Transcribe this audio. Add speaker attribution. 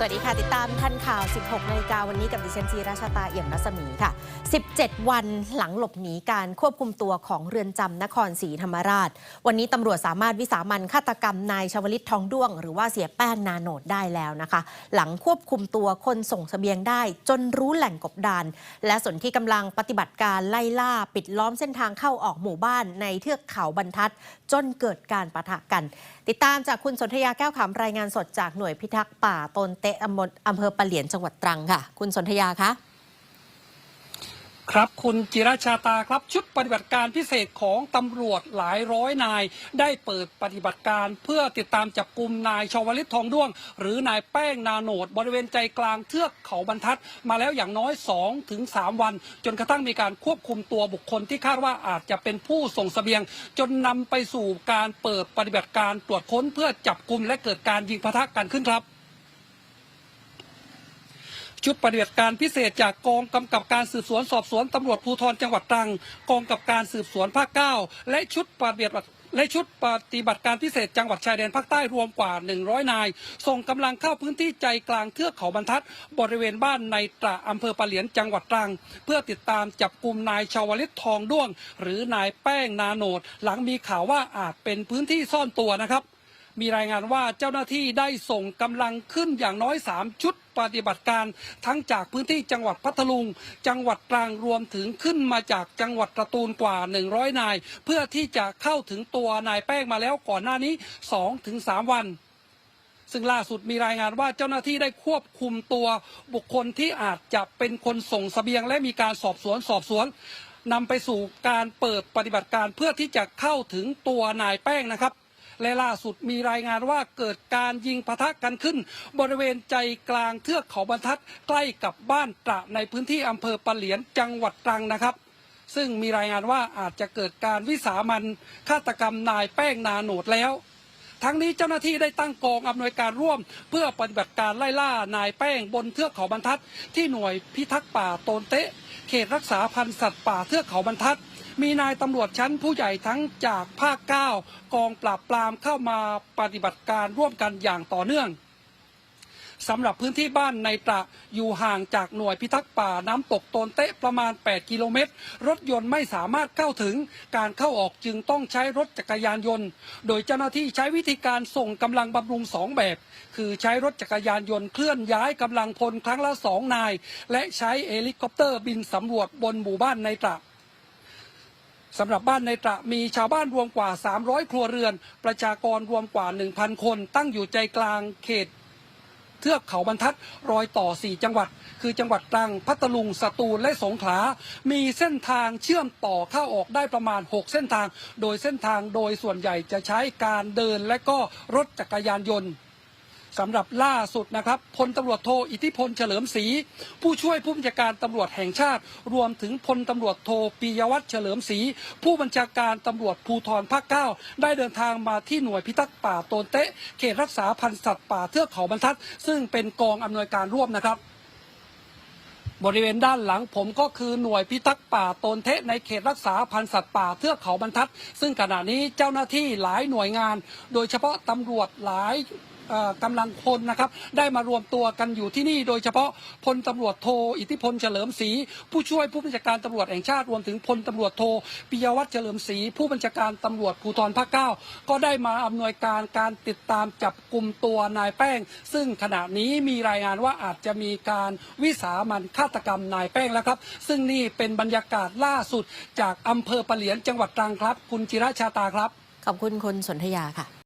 Speaker 1: สวัสดีค่ะ ติดตามทันข่าว 16นาฬิกาวันนี้กับดิฉันจีราชาตาเอี่ยมรัศมีค่ะ 17 วันหลังหลบหนีการควบคุมตัวของเรือนจำนครศรีธรรมราช วันนี้ตำรวจสามารถวิสามันฆาตกรรมนายชวลิตทองด้วง หรือว่าเสียแป้งนาโนดได้แล้วนะคะ หลังควบคุมตัวคนส่งเสบียงได้ จนรู้แหล่งกบดาน และส่วนที่กำลังปฏิบัติการไล่ล่าปิดล้อมเส้นทางเข้าออกหมู่บ้านในเทือกเขาบรรทัด จนเกิดการปะทะกัน ติดตามจากคุณสนธยาแก้วขำรายงานสดจากหน่วยพิทักษ์ป่าตนเตะอำเภออำเภอปะเหลียนจังหวัดตรังค่ะ คุณสนธยาคะ
Speaker 2: ครับคุณจิราชาตาครับชุดปฏิบัติการพิเศษของตำรวจหลายร้อยนาย ได้เปิดปฏิบัติการเพื่อติดตามจับกลุ่มนายชวลิตทองด้วง หรือนายแป้งนาโหนด บริเวณใจกลางเทือกเขาบรรทัด มาแล้วอย่างน้อย2ถึง3วัน จนกระทั่งมีการควบคุมตัวบุคคลที่คาดว่าอาจจะเป็นผู้ส่งเสบียง จนนำไปสู่การเปิดปฏิบัติการตรวจค้นเพื่อจับกลุ่มและเกิดการยิงปะทะกันขึ้นครับ ชุดปฏิบัติการพิเศษจากกองกำกับการสืบสวนสอบสวนตำรวจภูธรจังหวัดตรัง กองกำกับการสืบสวนภาคเก้าและชุดปฏิบัติและชุดปฏิบัติการพิเศษจังหวัดชายแดนภาคใต้รวมกว่า 100 นาย ส่งกำลังเข้าพื้นที่ใจกลางเทือกเขาบรรทัด บริเวณบ้านในตระอำเภอปะเหลียนจังหวัดตรัง เพื่อติดตามจับกลุ่มนายชาวลิตทองด้วง หรือนายแป้งนาโนด หลังมีข่าวว่าอาจเป็นพื้นที่ซ่อนตัวนะครับ มีรายงานว่าเจ้าหน้าที่ได้ส่งกำลังขึ้นอย่างน้อย 3 ชุดปฏิบัติการ ทั้งจากพื้นที่จังหวัดพัทลุง จังหวัดตรังรวมถึงขึ้นมาจากจังหวัดตะตูนกว่า 100 นาย เพื่อที่จะเข้าถึงตัวนายแป้งมาแล้วก่อนหน้านี้ 2-3 วันซึ่งล่าสุดมีรายงานว่าเจ้าหน้าที่ได้ควบคุมตัวบุคคลที่อาจจะเป็นคนส่งเสบียงและมีการสอบสวนสอบสวนนำไปสู่การเปิดปฏิบัติการเพื่อที่จะเข้าถึงตัวนายแป้งนะครับ และล่าสุดมีรายงานว่าเกิดการยิงปะทะกันขึ้น บริเวณใจกลางเทือกเขาบรรทัดใกล้กับบ้านตระในพื้นที่อำเภอปะเหลียนจังหวัดตรังนะครับซึ่งมีรายงานว่าอาจจะเกิดการวิสามันฆาตกรรมนายแป้งนาโหนดแล้ว ทั้งนี้เจ้าหน้าที่ได้ตั้งกองอำนวยการร่วม เพื่อปฏิบัติการไล่ล่านายแป้งบนเทือกเขาบรรทัด ที่หน่วยพิทักษ์ป่าโตนเตะ เขตรักษาพันธุ์สัตว์ป่าเทือกเขาบรรทัด มีนายตำรวจชั้นผู้ใหญ่ทั้งจากภาค 9 กองปราบปรามเข้ามาปฏิบัติการร่วมกันอย่างต่อเนื่องสำหรับพื้นที่บ้านในตระอยู่ห่างจากหน่วยพิทักษ์ป่าน้ำตกโตนเตะประมาณ 8 กิโลเมตร รถยนต์ไม่สามารถเข้าถึง การเข้าออกจึงต้องใช้รถจักรยานยนต์ โดยเจ้าหน้าที่ใช้วิธีการส่งกำลังบำรุงสองแบบ คือใช้รถจักรยานยนต์เคลื่อนย้ายกำลังพลครั้งละสองนาย และใช้เฮลิคอปเตอร์บินสำรวจบนหมู่บ้านในตระ สำหรับบ้านในตระมีชาวบ้านรวมกว่า 300 ครัวเรือน ประชากรรวมกว่า 1,000 คน ตั้งอยู่ใจกลางเขต เทือกเขาบรรทัดรอยต่อ 4 จังหวัด คือจังหวัดตรังพัทลุงสตูลและสงขลา มีเส้นทางเชื่อมต่อเข้าออกได้ประมาณ 6 เส้นทาง โดยเส้นทางโดยส่วนใหญ่จะใช้การเดินและก็รถจักรยานยนต์ สำหรับล่าสุดนะครับพลตำรวจโทอิทธิพลเฉลิมศรีผู้ช่วยผู้บัญชาการตำรวจแห่งชาติ รวมถึงพลตำรวจโทปิยวัฒน์เฉลิมศรีผู้บัญชาการตำรวจภูธรภาคเก้าได้เดินทางมาที่หน่วยพิทักษ์ป่าโตนเตะเขตรักษาพันธุ์สัตว์ป่าเทือกเขาบรรทัด ซึ่งเป็นกองอำนวยการร่วมนะครับบริเวณด้านหลังผมก็คือหน่วยพิทักษ์ป่าโตนเทะในเขตรักษาพันธุ์สัตว์ป่าเทือกเขาบรรทัด ซึ่งขณะนี้เจ้าหน้าที่หลายหน่วยงาน โดยเฉพาะตำรวจหลาย กำลังพลนะครับได้มารวมตัวกันอยู่ที่นี่โดยเฉพาะพลตำรวจโทอิทธิพลเฉลิมศรีผู้ช่วยผู้บัญชาการตำรวจแห่งชาติรวมถึงพลตำรวจโทปิยวัฒน์เฉลิมศรีผู้บัญชาการตำรวจภูธรภาคเก้าก็ได้มาอำนวยการการติดตามจับกลุ่มตัวนายแป้ง ซึ่งขณะนี้มีรายงานว่าอาจจะมีการวิสามันฆาตกรรมนายแป้งแล้วครับ ซึ่งนี่เป็นบรรยากาศล่าสุดจากอำเภอปะเหลียนจังหวัดตรังครับ คุณจิระชาตาครับ
Speaker 1: ขอบคุณคุณสนธยาค่ะ